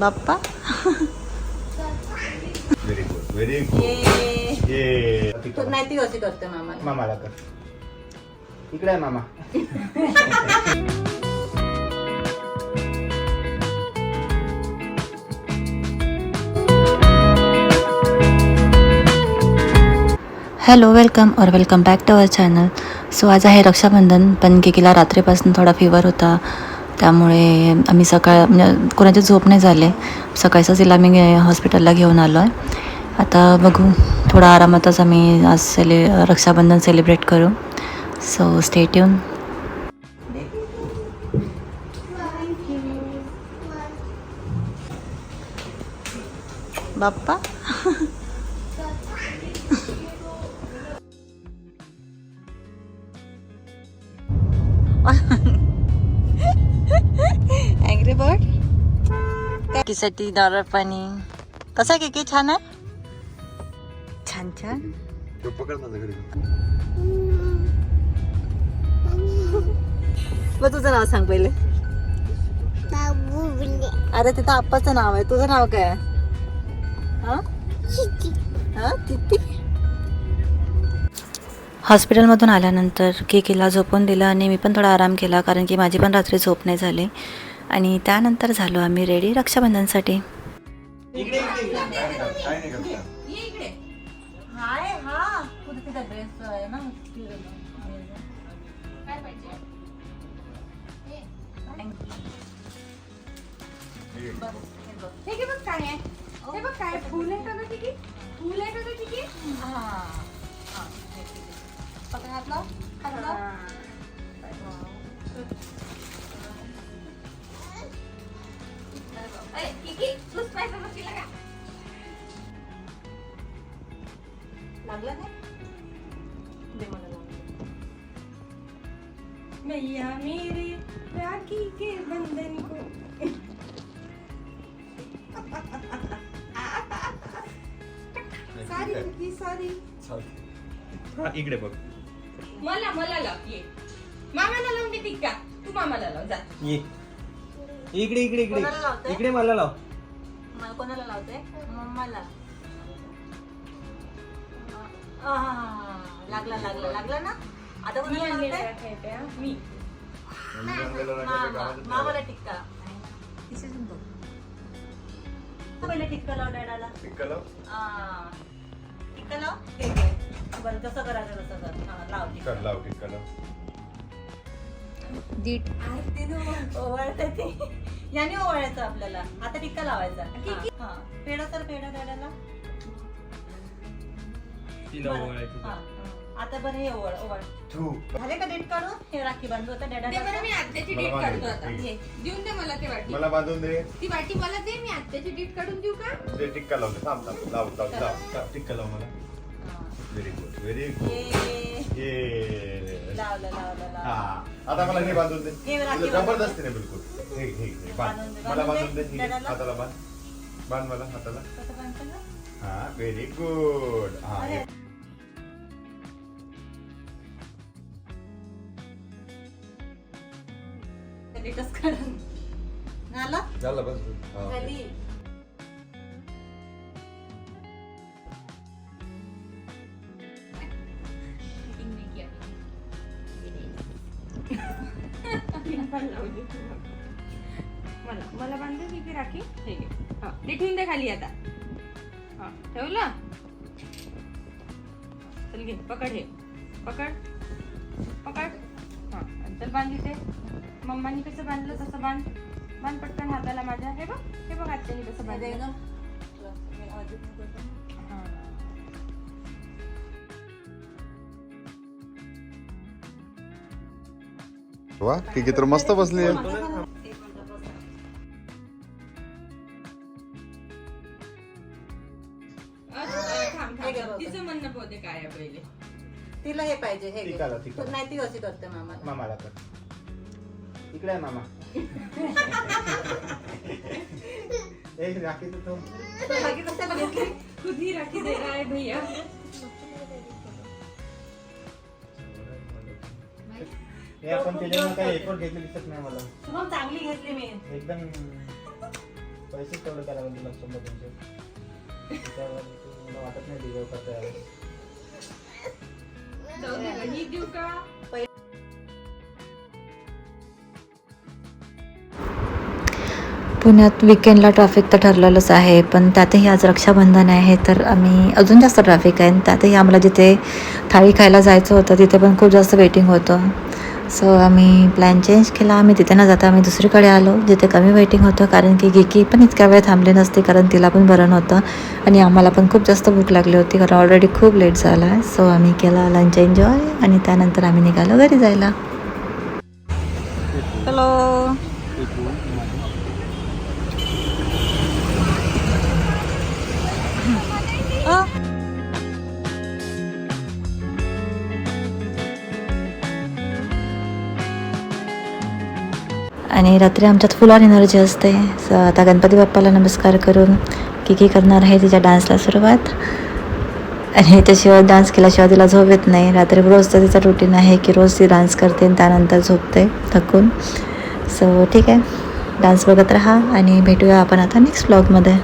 Bappa. Very good very good ये ये तू नाही ती कशी करते मामा. मामाला कर. इकडे आहे मामा. हॅलो वेलकम और welcome back to our channel so आज आहे रक्षाबंधन पण केकीला रात्रीपासून थोडा फिवर होता. त्यामुळे आम्ही सकाळ म्हणजे कोणाची झोप नाही झाले. सकाळचाच तिला मी हॉस्पिटलला घेऊन आलो आहे आता बघू. थोडा आरामातच आम्ही आज सेले रक्षाबंधन सेलिब्रेट करू. सो स्टेट येऊन बाप्पा. काकीसाठी नारळ पाणी. कसा आहे की छान आहे? छान छान. मग तुझं नाव सांग पहिले. अरे तिथं आप्पाचं नाव आहे. तुझं नाव काय? हा? हा? हॉस्पिटलमधून आल्यानंतर केकीला झोपून दिलं आणि मी पण थोडा आराम केला कारण की माझी पण रात्री झोप नाही झाली. आणि त्यानंतर झालो आम्ही रेडी रक्षाबंधनसाठी. लागला नाही? दे मला लावून. मैया मेरे राखी के बंधन को। सारी की सारी। हा इकडे बघ. मला मला लाव ये. मामाला लावून दे टिक्का तू मामाला लाव जा. ये. इकडे इकडे इकडे. कोणाला लावते? इकडे मला लाव. मला कोणाला लावते मम्माला. आ, आ, लागला लागला लागला ना? आता मी कोणाला आणलेला लावते खेळते हा, मी. मामा मामाला टिक्का. पहिले टिक्का लाव डॅडाला. टिक्का लाव. बरं जसं करायचं तसं कर. हा, लाव टिक्का कर लाव टिक्का लाव. दीट ओवाळते ते. याने ओवाळायचं आपल्याला. आता टिक्का लावायचा. पेढा तर पेढा डॅडाला. तिला बरं. ओवाळायचं हा. आता बरं हे ओवाळ ओवाळ तू. झाले का डेट काढून? हे राखी बांधू आता बरं मी आत्याची मला डीट काढतो आता. ये, देऊन दे मला ते वाटी. मला बांधून दे. ती वाटी मला दे मी आत्याची डीट काढून देऊ का? ते टिक्का लावते थांब थांब. लाव लाव लाव. लाव, टिक्का लाव मला. व्हेरी गुड व्हेरी गुड ये. ये लावलं लावलं हा. लावलं आता मला हे बांधून दे. हे राखी तुला बांधून जबरदस्ती नाही बिलकुल. हे हे हे बांध. बांधून दे, मला बांधून बांधून दे. हे. हाताला बांध. बांध मला हाताला कसं बांधतं गं? हा व्हेरी गुड हा अरे. हे. ते डेटच काढून झालं झालं बस हा. झाली Meeting नाही केली. पिंपल लावली तू मग. मला मला बांधली की राखी? हे घे. हा, ते ठेवून दे खाली आता. हा ठेवलं? चल घे पकड हे. पकड. पकड. हा चल बांध इथे मम्मानी कसं बांधलं तसं बांध. बांध पटकन हाताला माझ्या. हे बघ हे बघ आत्याने कसं हे बांधलं. मी. हा. वा की तर मस्त बसली आहे. तिचं म्हणणं पोहते काय आहे पहिले? तिला हे पाहिजे हे घे. टिक्का लाव, टिक्का तू लाव. नाही ती कशी करते मामाला. मामाला कर. इकडे आहे मामा. एक राखी तर तो बाकी कशाला घेतली? खुद ही राखी दे रहा है भैया. हे आपण त्याच्यामुळे काही एकवर घेतलं दिसत नाही मला शुभम चांगली घेतली मी. एकदम पैसेच तेवढं करा लक्ष तुमचे त्यावर मला वाटत नाही डिझर्व करता यावं ही देऊ का पुण्यात विकेंडला ट्रॅफिक तर ठरलेलंच आहे पण त्यातही आज रक्षाबंधन आहे तर आम्ही अजून जास्त ट्रॅफिक आहे. आणि त्यातही आम्हाला जिथे थाळी खायला जायचं होतं तिथे पण खूप जास्त वेटिंग होतं. सो आम्ही प्लॅन चेंज केला. आम्ही तिथे न जाता आम्ही दुसरीकडे आलो जिथे कमी वेटिंग होतं. कारण की गिकी पण इतक्या वेळ थांबली नसती कारण तिला पण बरं नव्हतं. आणि आम्हाला पण खूप जास्त भूक लागली होती कारण ऑलरेडी खूप लेट झाला. आहे सो आम्ही केला लंच एन्जॉय आणि त्यानंतर आम्ही निघालो घरी जायला. हॅलो आणि रात्री आमच्यात फुलार एनर्जी असते. सो आता गणपती बाप्पाला नमस्कार करून की की करणार आहे तिच्या डान्सला सुरुवात. आणि त्याशिवाय डान्स केल्याशिवाय तिला झोप येत नाही. रात्री रोजचं तिचं रुटीन आहे की रोज ती डान्स करते आणि त्यानंतर झोपते थकून. सो ठीक आहे. डान्स बघत राहा आणि भेटूया आपण आता नेक्स्ट ब्लॉगमध्ये